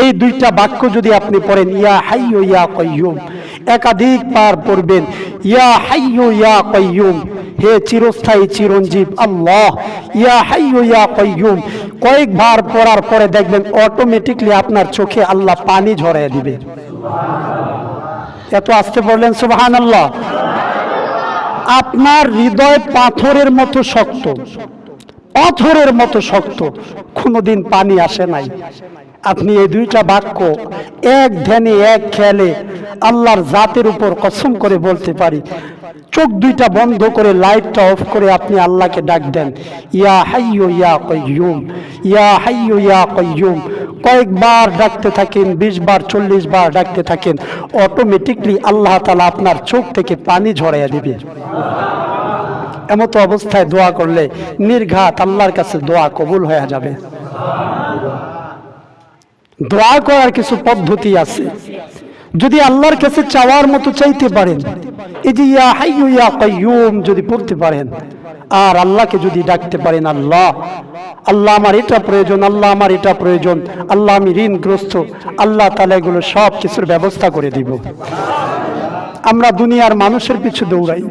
এই দুইটা বাক্য যদি আপনি পড়েন, ইয়া হাইয়ু ইয়া কয়্যুম একাধিক পার পড়বেন, ইয়া হাইয়ু ইয়া কয়্যুম হে চিরস্থায়ী চিরঞ্জীব আল্লাহ ইয়া হাইয়ু ইয়া কয়্যুম কয়েকবার পড়ার পরে দেখবেন অটোমেটিকলি আপনার চোখে আল্লাহ পানি ঝরাইয়া দিবে। এত আসতে পড়লেন সুবহান আল্লাহ আপনার হৃদয় পাথরের মতো শক্ত। পাথরের মতো শক্ত, কোনোদিন পানি আসে নাই। আপনি এই দুইটা বাক্য এক ধ্যানে, এক খেয়ালে আল্লাহর জাতের উপর কসম করে বলতে পারি। চোখ দুইটা বন্ধ করে, লাইটটা অফ করে আপনি আল্লাহকে ডাক দেন। ইয়া হাইয়ু ইয়া কয়্যুম ইয়া হাইয়ু ইয়া কয়ুম কয়েকবার ডাকতে থাকেন, বিশ বার, চল্লিশ বার ডাকতে থাকেন। অটোমেটিকলি আল্লাহ তালা আপনার চোখ থেকে পানি ঝরাইয়া দিবে। এমতো অবস্থায় দোয়া করলে নির্ঘাত আল্লাহর কাছে দোয়া কবুল হয়ে যাবে। দোয়া করার কিছু পদ্ধতি আছে। যদি আল্লাহর কাছে চাওয়ার মতো চাইতে পারেন যদি পড়তে পারেন, আর আল্লাহকে যদি ডাকতে পারেন, আল্লাহ আল্লাহ আমার এটা প্রয়োজন, আল্লাহ আমার এটা প্রয়োজন, আল্লাহ আমি ঋণগ্রস্ত, আল্লাহ তালা এগুলো সব কিছুর ব্যবস্থা করে দিব। আমরা দুনিয়ার মানুষের পিছু দৌড়াই।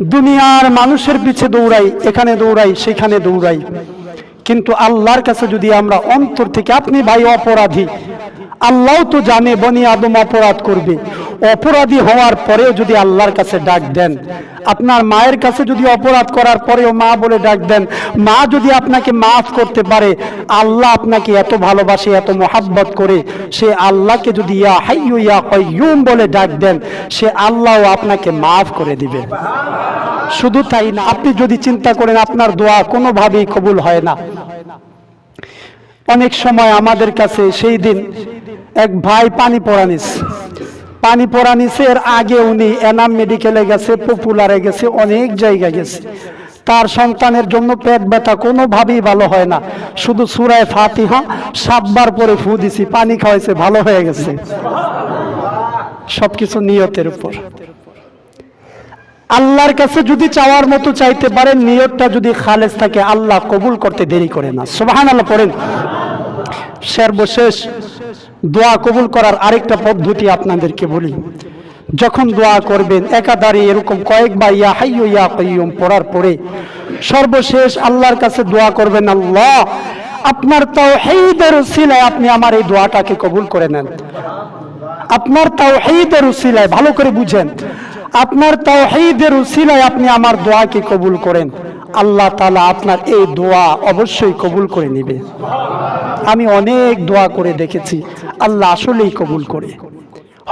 দুনিয়ার মানুষের পিছে দৌড়াই, এখানে দৌড়াই, সেখানে দৌড়াই। কিন্তু আল্লাহর কাছে যদি আমরা অন্তর থেকে, আপনি ভাই অপরাধী আল্লাহ তো জানে বনি আদম অপরাধ করবে। অপরাধী হওয়ার পরেও যদি আল্লাহর কাছে ডাক দেন, আপনার মায়ের কাছে যদি অপরাধ করার পরেও মা বলে ডাক দেন, মা যদি আপনাকে মাফ করতে পারে, আল্লাহ আপনাকে এত ভালোবাসে, এত মোহাব্বত করে, সে আল্লাহকে যদি ইয়া হাইয়ু ইয়া কয়্যুম বলে ডাক দেন, সে আল্লাহও আপনাকে মাফ করে দিবে। শুধু তাই না, আপনি যদি চিন্তা করেন, আপনার দোয়া কোনোভাবেই কবুল হয় না। অনেক সময় আমাদের কাছে সেই দিন এক ভাই পানি পড়ানিস পানি এর আগে উনি এনাম মেডিকেলে গেছে, পপুলারে গেছে, অনেক জায়গায় গেছে। তার সন্তানের জন্য পেট ব্যথা কোনোভাবেই ভালো হয় না। শুধু সুরায় ফাতি ফাতিহা, সাতবার পরে ফু দিছি, পানি খাওয়াইছে, ভালো হয়ে গেছে। সবকিছু নিয়তের উপর। আল্লাহর কাছে যদি চাওয়ার মতো চাইতে পারেন, নিয়তটা যদি খালেজ থাকে, আল্লাহ কবুল করতে দেরি করে না। সুবাহান আল্লাহ পড়েন। সর্বশেষ দোয়া কবুল করার আরেকটা পদ্ধতি আপনাদেরকে বলি। যখন দোয়া করবেন, একাধারে এরকম কয়েকবার ইয়া হাইয়ু ইয়া কয়্যুম পড়ার পরে সর্বশেষ আল্লাহর কাছে দোয়া করবেন, আল্লাহ, আপনার তাও হেইদের সিলায় আপনি আমার এই দোয়াটাকে কবুল করে নেন। আপনার তাও হেইদের উসিলায় ভালো করে বুঝেন, আপনার তাও হেইদের উসিলায় আপনি আমার দোয়াকে কবুল করেন। আল্লাহ তালা আপনার এই দোয়া অবশ্যই কবুল করে নেবে। আমি অনেক দোয়া করে দেখেছি। আল্লাহ আসলেই কবুল করে।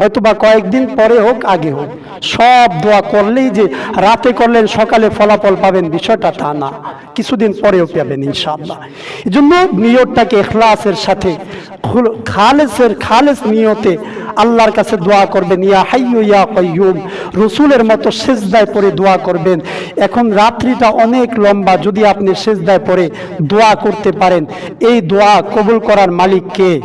হয়তো বা কয়েকদিন পরে হোক, আগে হোক। সব দোয়া করলেই যে রাতে করলেন, সকালে ফলাফল পাবেন, বিষয়টা তা না। কিছুদিন পরেও পাবেন, ইনশাআল্লাহ। এই জন্য নিয়তটাকে এখলাসের সাথে, খুল- খালেসের খালেস নিয়তে আল্লাহর কাছে দোয়া করবেন, ইয়া হাইয়ু ইয়া কয়্যুম রসুলের মতো সেজদায় পরে দোয়া করবেন। এখন রাত্রিটা অনেক লম্বা, যদি আপনি সেজদায় পরে দোয়া করতে পারেন। এই দোয়া কবুল করার মালিক কে?